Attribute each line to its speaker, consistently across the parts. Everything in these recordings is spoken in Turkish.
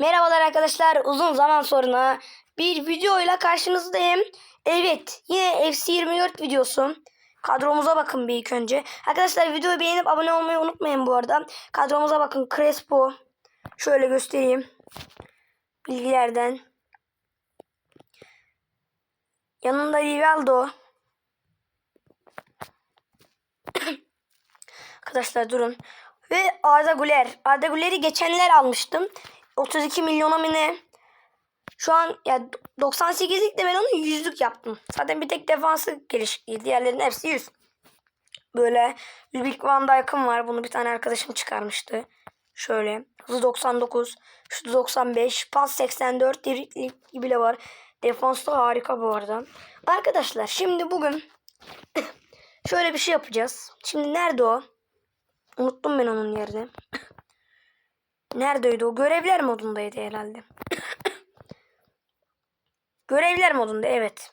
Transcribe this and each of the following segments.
Speaker 1: Merhabalar arkadaşlar. Uzun zaman sonra bir videoyla karşınızdayım. Evet, yine FC24 videosu. Kadromuza bakın bir ilk önce. Arkadaşlar videoyu beğenip abone olmayı unutmayın bu arada. Kadromuza bakın. Crespo. Şöyle göstereyim. Bilgilerden. Yanında Rivaldo. Arkadaşlar durun. Ve Arda Güler. Arda Güler'i geçenler almıştım. 32 milyona mı ne? Şu an ya 98'lik de ben onu yüzlük yaptım. Zaten bir tek defansı gelişikliği. Diğerlerinin hepsi 100. Böyle Lübik Van Dijk'ım var. Bunu bir tane arkadaşım çıkarmıştı. Şöyle. Hızı 99. Şutu 95. Pas 84. Diriklik bile var. Defansta harika bu arada. Arkadaşlar şimdi bugün şöyle bir şey yapacağız. Şimdi nerede o? Unuttum ben onun yerini. Neredeydi o? Görevler modundaydı herhalde. Görevler modunda evet.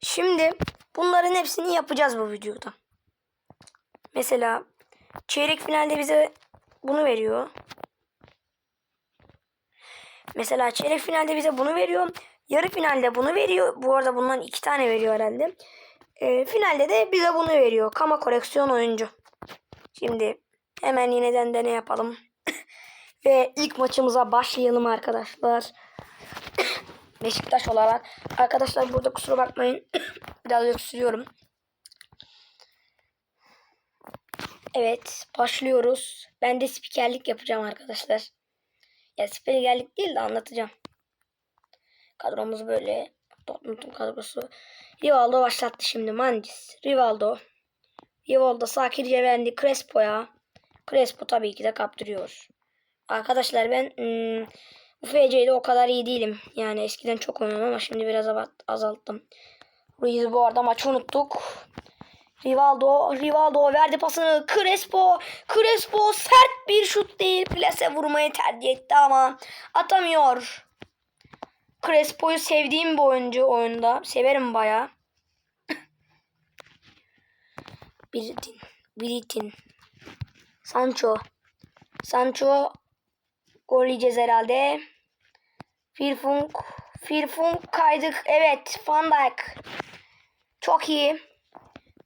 Speaker 1: Şimdi bunların hepsini yapacağız bu videoda. Mesela çeyrek finalde bize bunu veriyor. Mesela çeyrek finalde bize bunu veriyor. Yarı finalde bunu veriyor. Bu arada bundan iki tane veriyor herhalde. Ee, finalde de bize bunu veriyor. Kama koleksiyon oyuncu. Şimdi hemen yeniden dene yapalım. Ve ilk maçımıza başlayalım arkadaşlar. Beşiktaş olarak. Arkadaşlar burada kusura bakmayın. Biraz öksürüyorum. Evet başlıyoruz. Ben de spikerlik yapacağım arkadaşlar. Ya spikerlik değil de anlatacağım. Kadromuz böyle. Dortmund'un kadrosu. Rivaldo başlattı şimdi. Mandis. Rivaldo. Rivaldo, Sakir Cevendi, Crespo'ya. Crespo tabii ki de kaptırıyor. Arkadaşlar ben ım, bu FC'de o kadar iyi değilim. Yani eskiden çok oynadım ama şimdi biraz azalttım. Ruiz bu arada maçı unuttuk. Rivaldo, Rivaldo verdi pasını. Crespo, Crespo sert bir şut değil. Plase vurmayı tercih etti ama atamıyor. Crespo'yu sevdiğim bir oyuncu oyunda. Severim baya. Biritin, Biritin. Sancho. Sancho gol yiyeceğiz herhalde. Firfunk. Firfunk kaydık. Evet. Van Dijk. Çok iyi.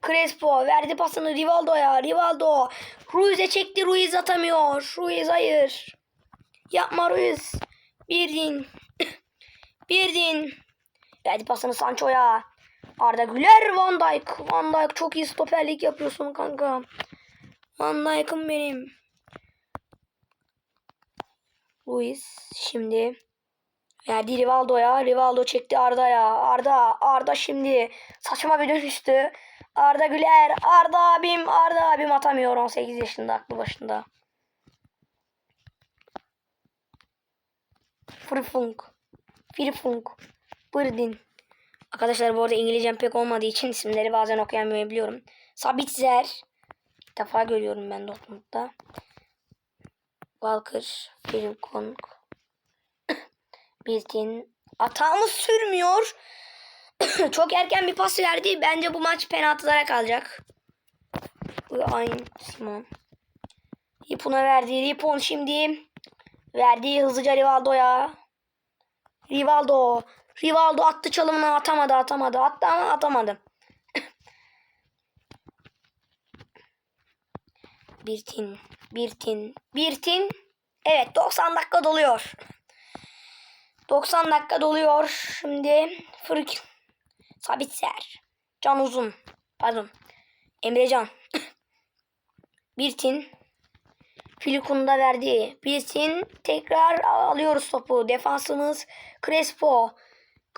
Speaker 1: Crespo verdi pasını Rivaldo'ya. Rivaldo. Ruiz'e çekti. Ruiz atamıyor. Ruiz hayır. Yapma Ruiz. Birdin. Birdin. Verdi pasını Sancho'ya. Arda Güler Van Dijk. Van Dijk çok iyi stoperlik yapıyorsun kanka. Van Dijk'ım benim. Luis şimdi verdi Rivaldo'ya. Rivaldo çekti Arda'ya. Arda, Arda şimdi saçma bir dönüştü. Arda Güler, Arda abim, Arda abim atamıyor 18 yaşında aklı başında. Frifunk, Frifunk, Bırdin. Arkadaşlar bu arada İngilizcem pek olmadığı için isimleri bazen okuyamayabiliyorum. Sabitzer. İlk defa görüyorum ben Dortmund'da. Walker, Firkong, Biltin. Atağımız sürmüyor. Çok erken bir pas verdi. Bence bu maç penaltılara kalacak. Aynı Simon. Ripon'a verdi. Ripon şimdi verdi hızlıca Rivaldo'ya. Rivaldo. Rivaldo attı çalımını atamadı atamadı. Attı ama atamadı. Birtin. Birtin. Birtin. Evet 90 dakika doluyor. 90 dakika doluyor. Şimdi Fırk. Sabitser. Can Uzun. Pardon. Emrecan. Birtin. Filikunda verdi. Birtin. Tekrar alıyoruz topu. Defansımız Crespo.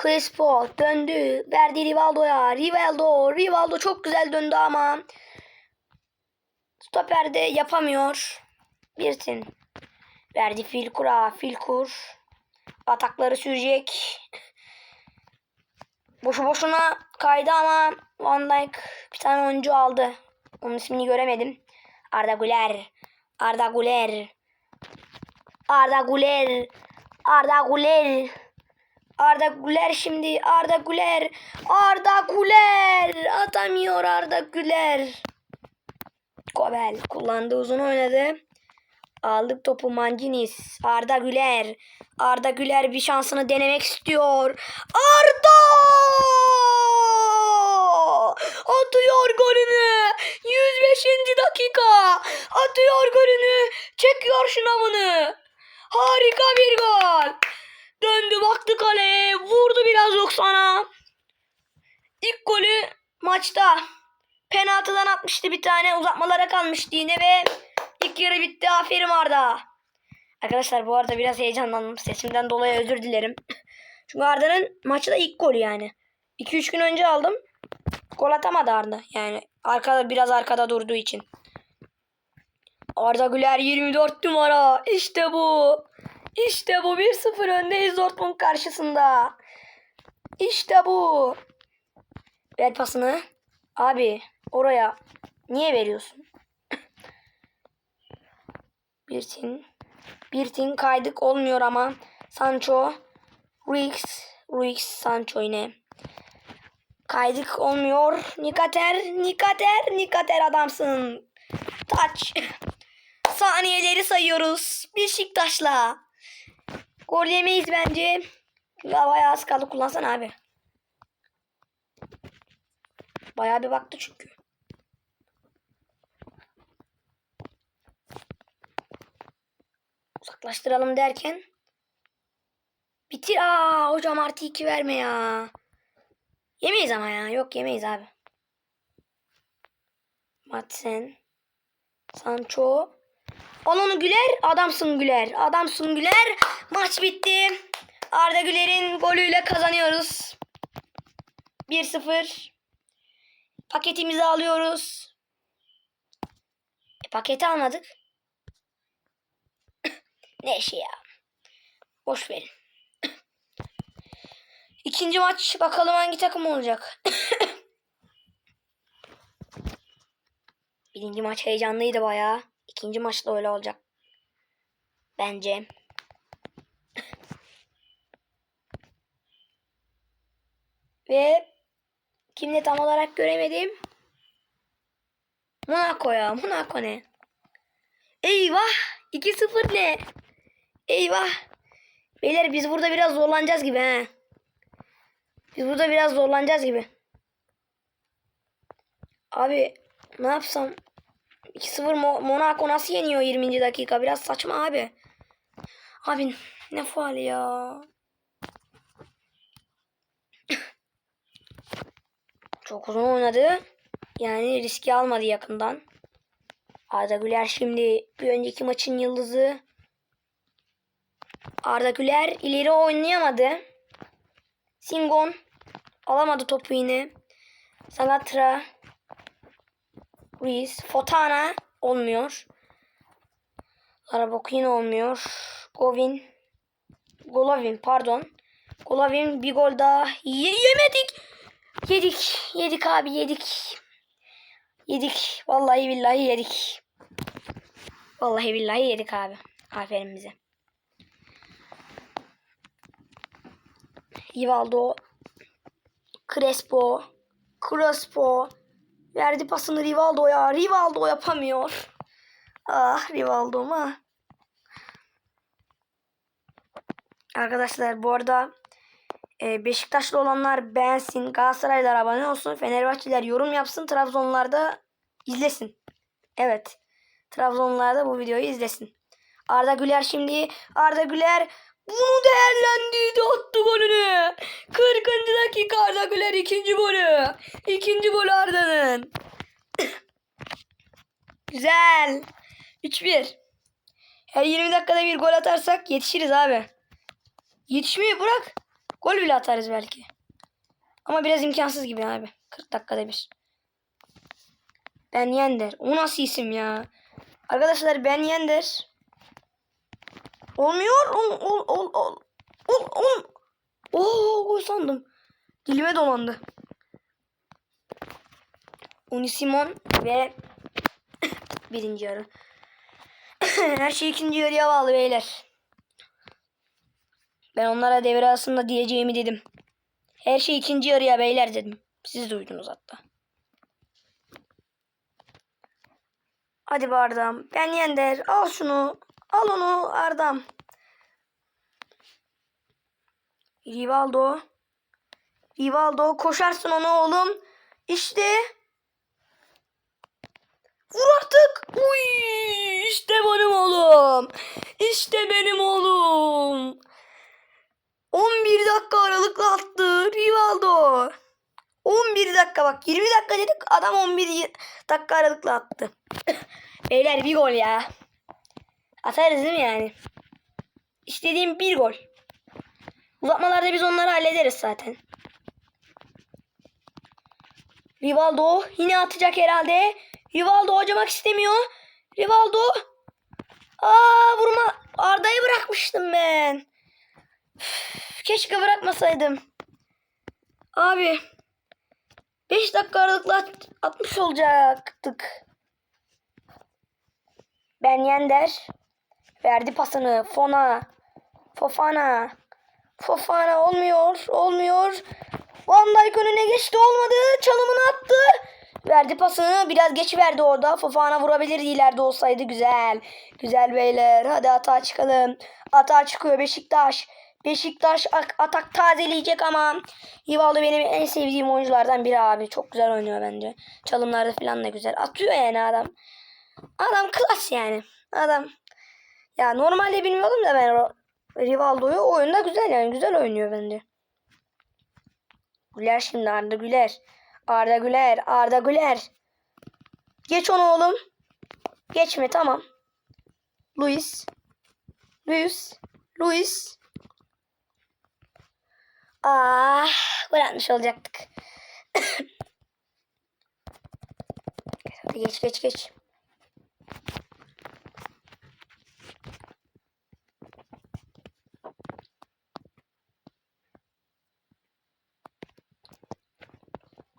Speaker 1: Crespo döndü. Verdi Rivaldo'ya. Rivaldo. Rivaldo çok güzel döndü ama Stoperde yapamıyor. Birsin. Verdi Filkur'a. Filkur. Atakları sürecek. Boşu boşuna kaydı ama Van Dijk bir tane oyuncu aldı. Onun ismini göremedim. Arda Güler. Arda Güler. Arda Güler. Arda Güler. Arda Güler şimdi. Arda Güler. Arda Güler. Atamıyor Arda Güler. Gobel kullandı uzun oynadı. Aldık topu Mancinis. Arda Güler. Arda Güler bir şansını denemek istiyor. Arda! Atıyor golünü. 105. dakika. Atıyor golünü. Çekiyor şınavını. Harika bir gol. Döndü baktı kaleye. Vurdu biraz 90'a. İlk golü maçta. Penaltıdan atmıştı bir tane. Uzatmalara kalmıştı yine ve ilk yarı bitti. Aferin Arda. Arkadaşlar bu arada biraz heyecanlandım. Sesimden dolayı özür dilerim. Çünkü Arda'nın maçta ilk golü yani. 2-3 gün önce aldım. Gol atamadı Arda. Yani arkada biraz arkada durduğu için. Arda Güler 24 numara. İşte bu. İşte bu 1-0 öndeyiz Dortmund karşısında. İşte bu. Ver pasını. Abi oraya niye veriyorsun? bir tin. Bir tin kaydık olmuyor ama. Sancho. Ruiz. Ruiz Sancho yine. Kaydık olmuyor. Nikater. Nikater. Nikater adamsın. Taç. Saniyeleri sayıyoruz. Beşiktaş'la. Gol yemeyiz bence. Ya bayağı az kaldı kullansan abi. Bayağı bir baktı çünkü. Uzaklaştıralım derken. Bitir. Aa hocam artı iki verme ya. Yemeyiz ama ya. Yok yemeyiz abi. Madsen. Sancho. Al onu Güler. Adamsın Güler. Adamsın Güler. Maç bitti. Arda Güler'in golüyle kazanıyoruz. 1-0. Paketimizi alıyoruz. E, paketi almadık. ne işi ya. Boş verin. İkinci maç bakalım hangi takım olacak. Birinci maç heyecanlıydı bayağı. İkinci maç da öyle olacak. Bence. Ve kimle tam olarak göremedim. Monaco ya. Monaco ne? Eyvah. 2-0 ne? Eyvah. Beyler biz burada biraz zorlanacağız gibi he. Biz burada biraz zorlanacağız gibi. Abi ne yapsam? 2-0 Mo- Monaco nasıl yeniyor 20. dakika? Biraz saçma abi. Abi ne faal ya. Çok uzun oynadı. Yani riski almadı yakından. Arda Güler şimdi bir önceki maçın yıldızı. Arda Güler ileri oynayamadı. Singon alamadı topu yine. Salatra. Ruiz. Fotana olmuyor. Arabok yine olmuyor. Govin. Golovin pardon. Golovin bir gol daha. Ye- yemedik. Yedik. Yedik abi yedik. Yedik. Vallahi billahi yedik. Vallahi billahi yedik abi. Aferin bize. Rivaldo. Crespo. Crespo. Verdi pasını Rivaldo'ya. Rivaldo yapamıyor. Ah Rivaldo'm ah. Arkadaşlar bu arada e, Beşiktaşlı olanlar beğensin. Galatasaraylılar abone olsun. Fenerbahçeliler yorum yapsın. Trabzonlular da izlesin. Evet. Trabzonlular da bu videoyu izlesin. Arda Güler şimdi. Arda Güler bunu değerlendirdi. Attı golünü. 40. dakika Arda Güler ikinci golü. İkinci gol Arda'nın. Güzel. 3-1. Her 20 dakikada bir gol atarsak yetişiriz abi. Yetişmeyi bırak. Gol bile atarız belki. Ama biraz imkansız gibi abi. 40 dakikada bir. Ben Yender. O nasıl isim ya? Arkadaşlar Ben Yender. Olmuyor. Ol ol ol ol. Ol ol. Oo gol sandım. Dilime dolandı. Unisimon ve birinci yarı. Her şey ikinci yarıya bağlı beyler. Ben onlara devre arasında diyeceğimi dedim. Her şey ikinci yarıya beyler dedim. Siz duydunuz hatta. Hadi bardağım. Ben Yender. Al şunu. Al onu Ardam. Rivaldo. Rivaldo koşarsın onu oğlum. İşte. Vur artık. Uy, işte benim oğlum. İşte benim oğlum. 11 dakika aralıkla attı Rivaldo. 11 dakika bak 20 dakika dedik adam 11 dakika aralıkla attı. Beyler bir gol ya. Atarız değil mi yani? İstediğim bir gol. Uzatmalarda biz onları hallederiz zaten. Rivaldo yine atacak herhalde. Rivaldo hocamak istemiyor. Rivaldo. Aa vurma. Arda'yı bırakmıştım ben. Üf, Keşke bırakmasaydım. Abi. 5 dakika aralıkla at- atmış olacaktık. Ben Yender. Verdi pasını. Fona. Fofana. Fofana olmuyor. Olmuyor. Van Dijk önüne geçti. Olmadı. Çalımını attı. Verdi pasını. Biraz geç verdi orada. Fofana vurabilirdi ileride olsaydı. Güzel. Güzel beyler. Hadi atağa çıkalım. Atağa çıkıyor Beşiktaş. Beşiktaş ak- atak tazeleyecek ama Rivaldo benim en sevdiğim oyunculardan biri abi. Çok güzel oynuyor bence. Çalımlarda falan da güzel. Atıyor yani adam. Adam klas yani. Adam. Ya normalde bilmiyordum da ben Rivaldo'yu oyunda güzel yani. Güzel oynuyor bence. Güler şimdi Arda Güler. Arda Güler. Arda Güler. Geç onu oğlum. Geçme tamam. Luis. Luis. Luis. Ah, gol atmış olacaktık. Geç geç geç.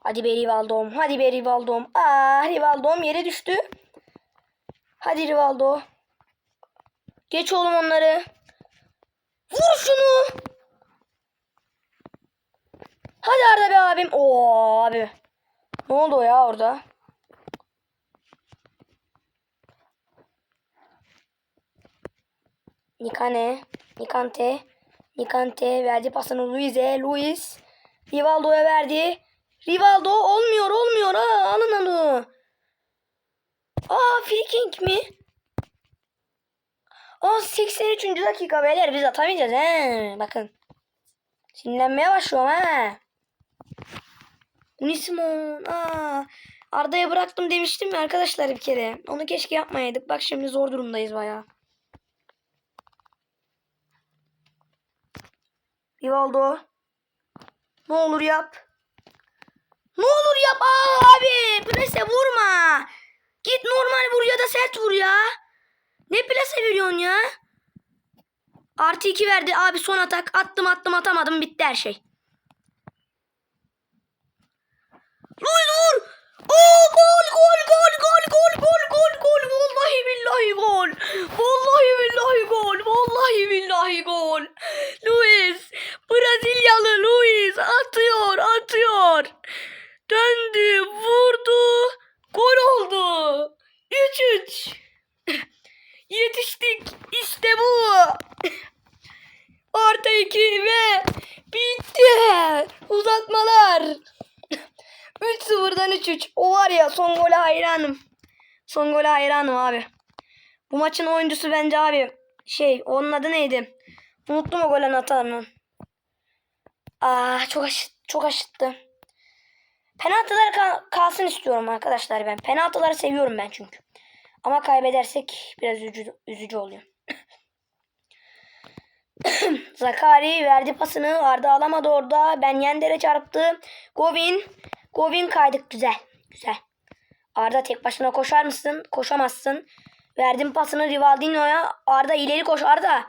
Speaker 1: Hadi be Rivaldo'm. Hadi be Rivaldo'm. Ah Rivaldo'm yere düştü. Hadi Rivaldo. Geç oğlum onları. Vur şunu. Hadi Arda be abim. Oo abi. Ne oldu ya orada? Nikane. Nikante. Nikante verdi pasını Luis'e. Luis. Rivaldo'ya verdi. Rivaldo olmuyor olmuyor. Ha, alın onu. Aa free kick mi? Aa 83. dakika beyler biz atamayacağız he. Bakın. Sinirlenmeye başlıyorum ha. Unisimon. Aa. Arda'ya bıraktım demiştim ya arkadaşlar bir kere. Onu keşke yapmayaydık. Bak şimdi zor durumdayız baya. Rivaldo. Ne olur yap. Ne olur yap Aa, abi. Plase vurma. Git normal vur ya da sert vur ya. Ne plase veriyorsun ya? Artı 2 verdi abi son atak. Attım attım atamadım bitti her şey. Luis vur. Oo gol gol gol gol gol gol gol gol. Vallahi billahi gol. Vallahi billahi gol. Vallahi billahi gol. Luis. Brezilyalı Luis atıyor atıyor. Döndü vurdu. Gol oldu. 3-3. Yetiştik. İşte bu. Artı 2 ve bitti. Uzatmalar. 3-0'dan 3-3. O var ya son gole hayranım. Son gole hayranım abi. Bu maçın oyuncusu bence abi. Şey onun adı neydi? Unuttum o golün atanı. Aa çok aşıt, çok aşıttı. Penaltılar kal- kalsın istiyorum arkadaşlar ben. Penaltıları seviyorum ben çünkü. Ama kaybedersek biraz üzücü, üzücü oluyor. Zakari verdi pasını. Arda alamadı orada. Ben Yender'e çarptı. Govin. Govin kaydık. Güzel. Güzel. Arda tek başına koşar mısın? Koşamazsın. Verdim pasını Rivaldinho'ya. Arda ileri koş Arda.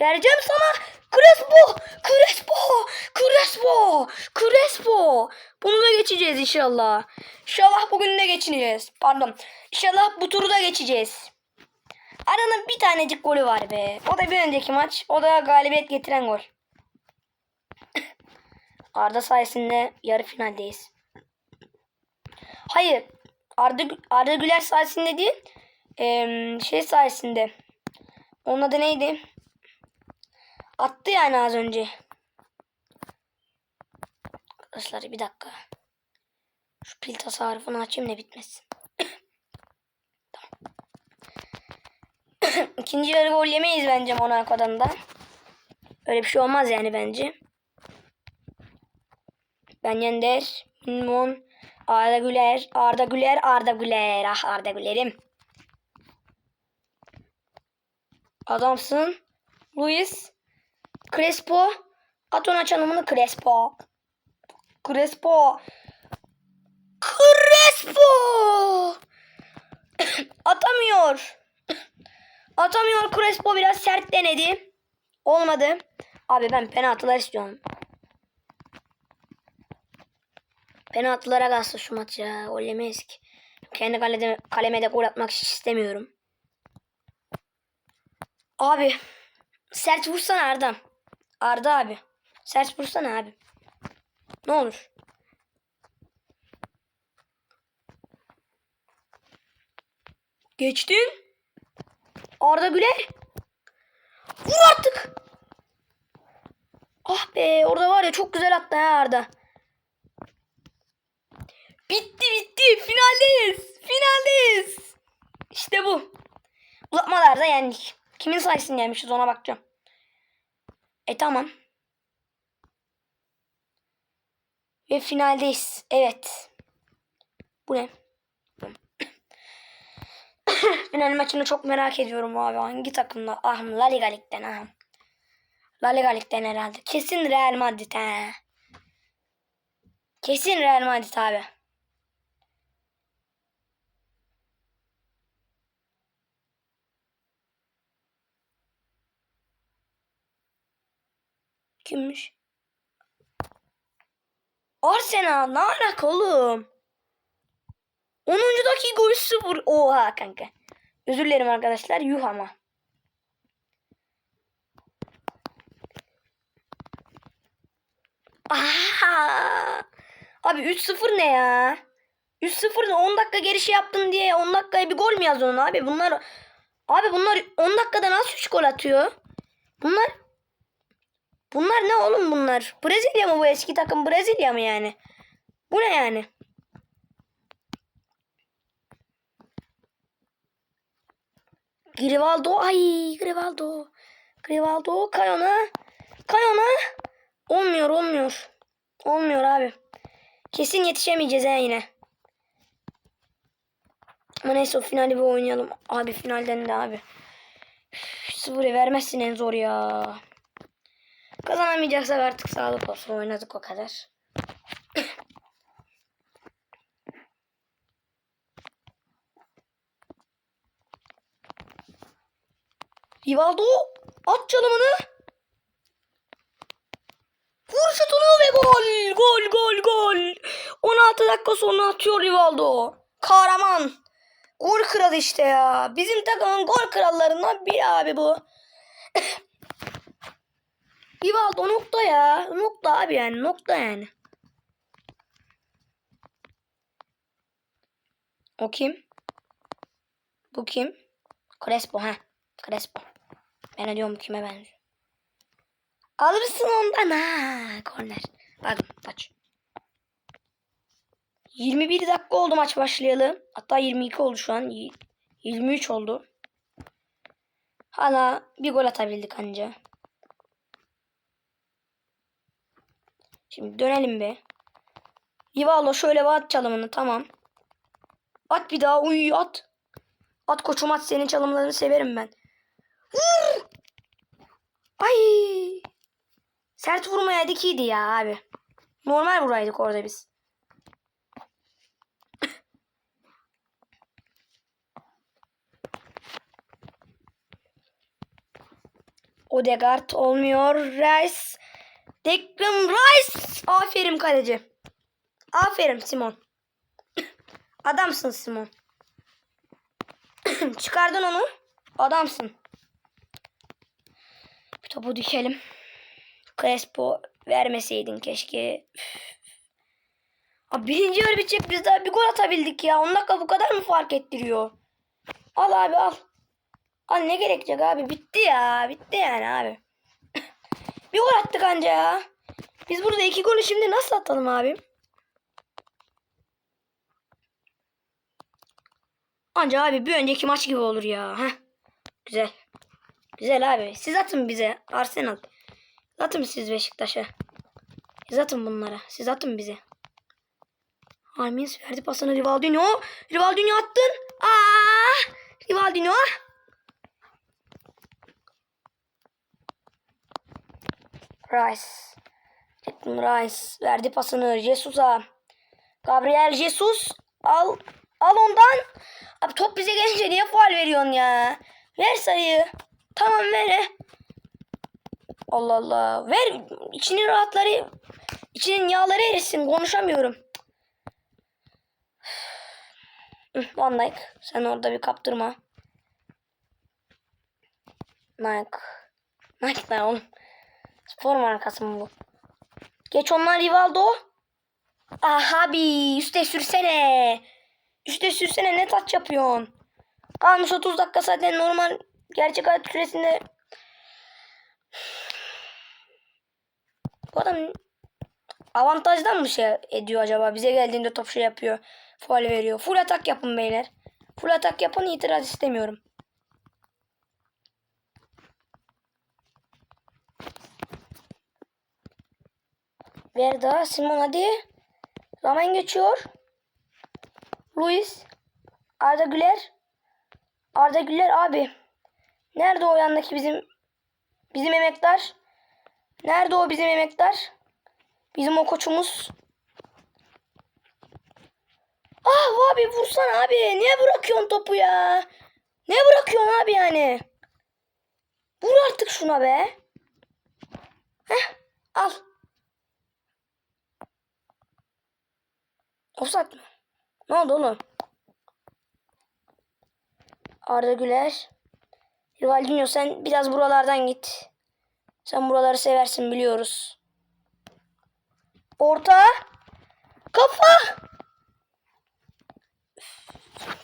Speaker 1: Vereceğim sana. Crespo. Crespo. Crespo. Crespo. Bunu da geçeceğiz inşallah. İnşallah bugün de geçeceğiz. Pardon. İnşallah bu turu da geçeceğiz. Aranın bir tanecik golü var be. O da bir önceki maç. O da galibiyet getiren gol. Arda sayesinde yarı finaldeyiz. Hayır. Arda, Arda Güler sayesinde değil. Ee, şey sayesinde. Onun adı neydi? Attı yani az önce. Arkadaşlar bir dakika. Şu pil tasarrufunu açayım da bitmesin. İkinci yarı gol yemeyiz bence Monaco'dan da. Öyle bir şey olmaz yani bence. Ben Yender, Minmon, Arda Güler, Arda Güler, Arda Güler. Ah Arda Güler'im. Adamsın. Luis. Crespo. At ona çalımını Crespo. Crespo. Crespo. Atamıyor. Atamıyor Crespo biraz sert denedi. Olmadı. Abi ben penaltılar istiyorum. Penaltılara kalsın şu maç ya. Gol ki. Kendi kalede, kaleme de gol atmak istemiyorum. Abi. Sert vursana Arda. Arda abi. Sert vursana abi. Ne olur. Geçtin. Arda Güler. Vur artık. Ah be orada var ya çok güzel attı ha Arda. Bitti bitti. Finaldeyiz. Finaldeyiz. İşte bu. Uzatmalarda yendik. Kimin sayesinde yenmişiz ona bakacağım. E tamam. Ve finaldeyiz. Evet. Bu ne? Final maçını çok merak ediyorum abi. Hangi takımla? Ah La Liga Lig'den ah. La Liga Lig'den herhalde. Kesin Real Madrid he. Kesin Real Madrid abi. Kimmiş? Arsenal ne alaka oğlum? 10. dakika 3-0. Oha kanka. Özür dilerim arkadaşlar. Yuh ama. Aha! Abi 3-0 ne ya? 3-0 ne? 10 dakika geri şey yaptın diye 10 dakikaya bir gol mü ona abi? Bunlar Abi bunlar 10 dakikada nasıl 3 gol atıyor? Bunlar Bunlar ne oğlum bunlar? Brezilya mı bu eski takım? Brezilya mı yani? Bu ne yani? Grivaldo. Ay Grivaldo. Grivaldo. Kayona. Kayona. Olmuyor olmuyor. Olmuyor abi. Kesin yetişemeyeceğiz ha yine. Ama neyse o finali bir oynayalım. Abi finalden de abi. Üf, Sıfırı vermezsin en zor ya. Kazanamayacaksak artık sağlık olsun. Oynadık o kadar. Rivaldo at çalımını. Vur şutunu ve gol. Gol gol gol. 16 dakika sonra atıyor Rivaldo. Kahraman. Gol kralı işte ya. Bizim takımın gol krallarından biri abi bu. Rivaldo nokta ya. Nokta abi yani. Nokta yani. O kim? Bu kim? Crespo ha. Crespo. Ben diyorum kime benziyor. Alırsın ondan ha. Korner. Bakın maç. 21 dakika oldu maç başlayalı. Hatta 22 oldu şu an. Y- 23 oldu. Hala bir gol atabildik anca. Şimdi dönelim be. Rivaldo şöyle bir at çalımını tamam. At bir daha uy at. At koçum at senin çalımlarını severim ben. Vur! Ay! Sert vurmayaydık iyiydi ya abi. Normal vuraydık orada biz. Odegaard olmuyor. Rice. Declan Rice. Aferin kaleci. Aferin Simon. Adamsın Simon. Çıkardın onu. Adamsın. Bir topu dikelim. Crespo vermeseydin keşke. Abi birinci yarı bitecek biz daha bir gol atabildik ya. 10 dakika bu kadar mı fark ettiriyor? Al abi al. Al ne gerekecek abi? Bitti ya. Bitti yani abi. Bir gol attık anca ya. Biz burada iki golü şimdi nasıl atalım abi? Anca abi bir önceki maç gibi olur ya. Heh. Güzel. Güzel abi. Siz atın bize. Arsenal. Atın siz Beşiktaş'a. Siz atın bunlara. Siz atın bize. Armias verdi pasını Rivaldinho. Rivaldinho attın. Aa! Rivaldinho. Rice. Declan Rice verdi pasını Jesus'a. Gabriel Jesus al al ondan. Abi top bize gelince niye faul veriyorsun ya? Ver sayıyı. Tamam ver. Allah Allah. Ver içinin rahatları içinin yağları erisin. Konuşamıyorum. Van Dijk. Sen orada bir kaptırma. Nike. Nike ne oğlum? Spor markası mı bu? Geç onlar Rivaldo. Ah abi üste sürsene. Üste sürsene ne taç yapıyorsun? Kalmış 30 dakika zaten normal gerçek hayat süresinde. Bu adam avantajdan mı şey ediyor acaba? Bize geldiğinde top şey yapıyor. Faul veriyor. Full atak yapın beyler. Full atak yapın itiraz istemiyorum. Ver daha Simon hadi. Zaman geçiyor. Luis. Arda Güler. Arda Güler abi. Nerede o yandaki bizim bizim emektar? Nerede o bizim emektar? Bizim o koçumuz. Ah abi vursana abi. Niye bırakıyorsun topu ya? Ne bırakıyorsun abi yani? Vur artık şuna be. Heh al. Offside mı? Ne oldu oğlum? Arda Güler. Rivaldinho sen biraz buralardan git. Sen buraları seversin biliyoruz. Orta. Kafa.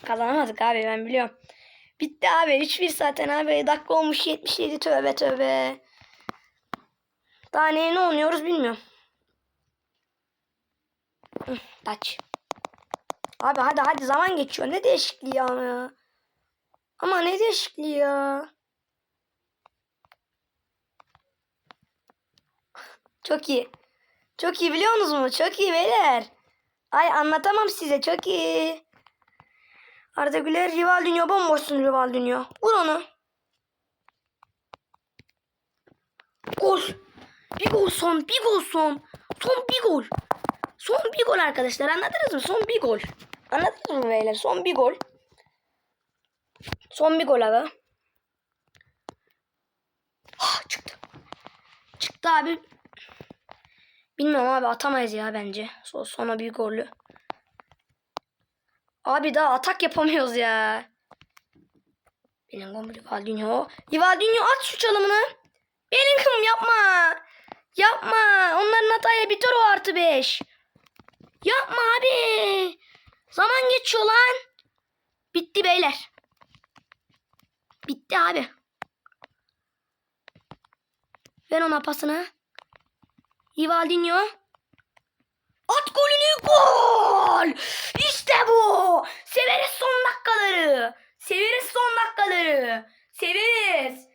Speaker 1: Kazanamadık abi ben biliyorum. Bitti abi. 3-1 zaten abi. Dakika olmuş 77 tövbe tövbe. Daha neye ne oynuyoruz bilmiyorum. Taç. Abi hadi hadi zaman geçiyor. Ne değişikliği ya. ya. Ama ne değişikliği ya. Çok iyi. Çok iyi biliyor musunuz mu? Çok iyi beyler. Ay anlatamam size. Çok iyi. Arda Güler, Rivaldinho bomboşsun Rivaldinho. Vur onu. Gol. Bir gol son. Bir gol son. Son bir gol. Son bir gol arkadaşlar. Anladınız mı? Son bir gol. Anladınız mı beyler? Son bir gol. Son bir gol aga. Ah, çıktı. Çıktı abi. Bilmiyorum abi atamayız ya bence. Son, sona bir gollü. Abi daha atak yapamıyoruz ya. Benim gol Rivaldinho. Rivaldinho at şu çalımını. Bellingham yapma. Yapma. Onların hatayla biter o artı 5. Yapma abi. Zaman geçiyor lan. Bitti beyler. Bitti abi. Ver ona pasını. Rivaldinho. At golünü gol. İşte bu. Severiz son dakikaları. Severiz son dakikaları. Severiz.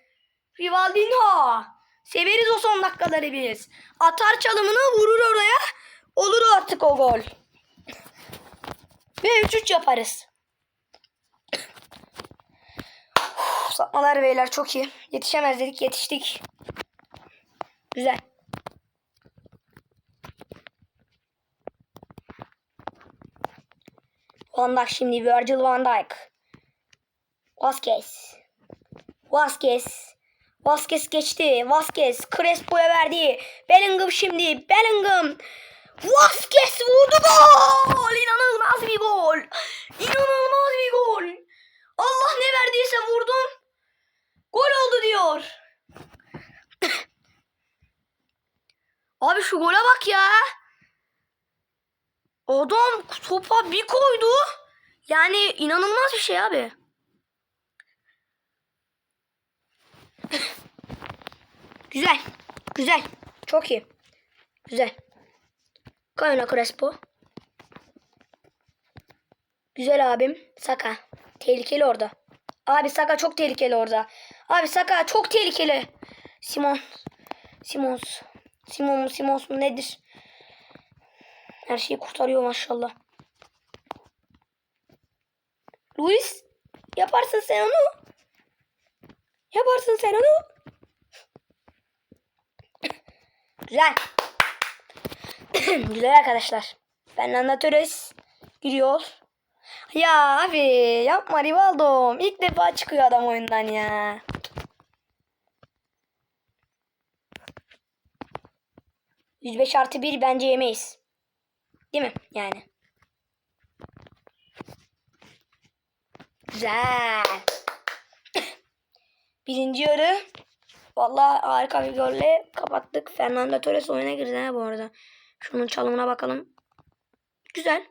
Speaker 1: Rivaldinho. Severiz o son dakikaları biz. Atar çalımını vurur oraya. Olur artık o gol. Ve 3-3 yaparız. Uf, Sapmalar beyler çok iyi. Yetişemez dedik yetiştik. Güzel. Van Dijk şimdi Virgil van Dijk. Vasquez. Vasquez. Vasquez geçti. Vasquez Crespo'ya verdi. Bellingham şimdi. Bellingham. Vasquez vurdu gol. İnanılmaz bir gol. İnanılmaz bir gol. Allah ne verdiyse vurdum. Gol oldu diyor. Abi şu gole bak ya. Adam topa bir koydu. Yani inanılmaz bir şey abi. Güzel. Güzel. Çok iyi. Güzel. Koy ona Crespo. Güzel abim. Saka. Tehlikeli orada. Abi Saka çok tehlikeli orada. Abi Saka çok tehlikeli. Simon. Simons. Simon mu Simons mu nedir? Her şeyi kurtarıyor maşallah. Luis. Yaparsın sen onu. Yaparsın sen onu. Güzel. Güzel arkadaşlar. Fernando Torres giriyor. Ya abi yapma Rivaldo. İlk defa çıkıyor adam oyundan ya. ...105 artı 1 bence yemeyiz. Değil mi? Yani. Güzel. Birinci yarı Vallahi harika bir golle kapattık. Fernando Torres oyuna girdi ha bu arada. Şunun çalımına bakalım. Güzel.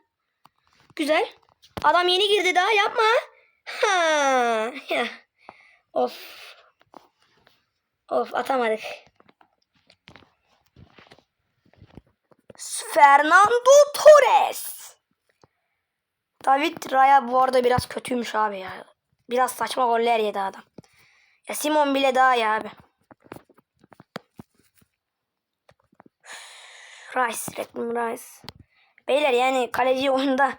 Speaker 1: Güzel. Adam yeni girdi daha yapma. Ha. Of. Of atamadık. Fernando Torres. David Raya bu arada biraz kötüymüş abi ya. Biraz saçma goller yedi adam. Ya Simon bile daha iyi abi. Rice, Reklam Rice. Beyler yani kaleci oyunda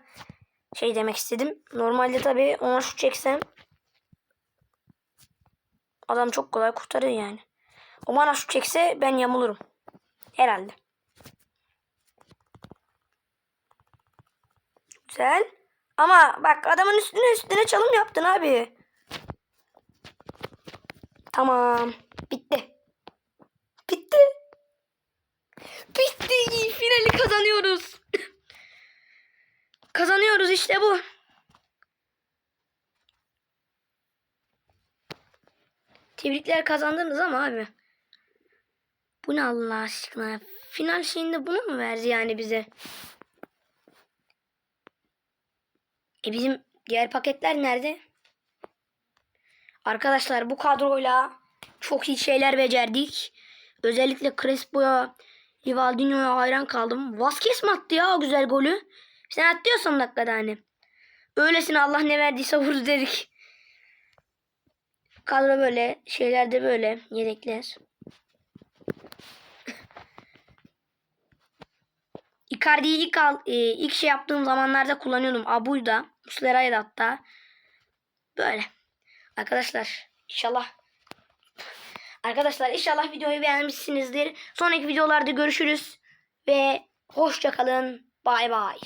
Speaker 1: şey demek istedim. Normalde tabii ona şut çeksem adam çok kolay kurtarıyor yani. O bana şut çekse ben yamulurum. Herhalde. Güzel. Ama bak adamın üstüne üstüne çalım yaptın abi. Tamam. Bitti. Bitti. Finali kazanıyoruz. kazanıyoruz işte bu. Tebrikler kazandınız ama abi. Bu ne Allah aşkına? Final şeyinde bunu mu verdi yani bize? E bizim diğer paketler nerede? Arkadaşlar bu kadroyla çok iyi şeyler becerdik. Özellikle Crespo'ya, Rivaldinho'ya hayran kaldım. Vasquez mi attı ya o güzel golü? Sen attı ya son dakikada hani. Öylesine Allah ne verdiyse vurdu dedik. Kadro böyle, şeyler de böyle, yedekler. Icardi'yi ilk, al, e, ilk şey yaptığım zamanlarda kullanıyordum. Abu'yu da, Muslera'yı da hatta. Böyle. Arkadaşlar inşallah Arkadaşlar inşallah videoyu beğenmişsinizdir. Sonraki videolarda görüşürüz ve hoşça kalın. Bay bay.